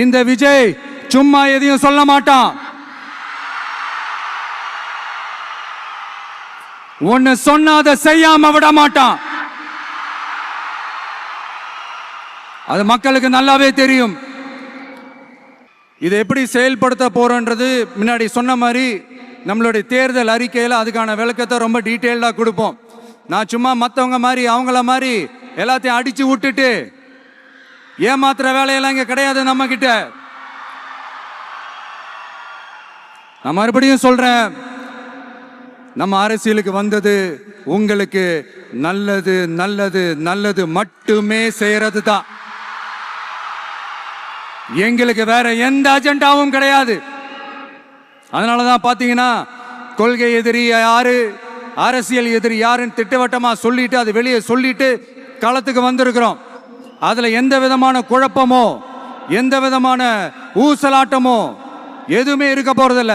இந்த விஜய் சும்மா எதையும் சொல்ல மாட்டான். ஒன்னு சொன்னாத அதை செய்யாம விட மாட்டான். அது மக்களுக்கு நல்லாவே தெரியும். இதை எப்படி செயல்படுத்த போறோன்றது முன்னாடி சொன்ன மாதிரி நம்மளுடைய தேர்தல் அறிக்கையில் அதுக்கான விளக்கத்தை ரொம்ப டீட்டெயில்டாக கொடுப்போம். நான் சும்மா மற்றவங்க மாதிரி அவங்கள மாதிரி எல்லாத்தையும் அடித்து விட்டுட்டு ஏமாத்துற வேலையெல்லாம் இங்கே கிடையாது நம்ம கிட்ட நான் மறுபடியும் சொல்றேன். நம்ம அரசியலுக்கு வந்தது உங்களுக்கு நல்லது நல்லது நல்லது மட்டுமே செய்யறது தான் எங்களுக்கு வேற எந்த அஜெண்டாவும் கிடையாது. அதனால தான் பார்த்தீங்கன்னா கொள்கை எதிரி யாரு அரசியல் எதிரி யாருன்னு திட்டவட்டமா சொல்லிட்டு அது வெளியே சொல்லிட்டு களத்துக்கு வந்திருக்கிறோம். அதில் எந்த விதமான குழப்பமோ எந்த விதமான ஊசலாட்டமோ எதுவுமே இருக்க போகிறதில்ல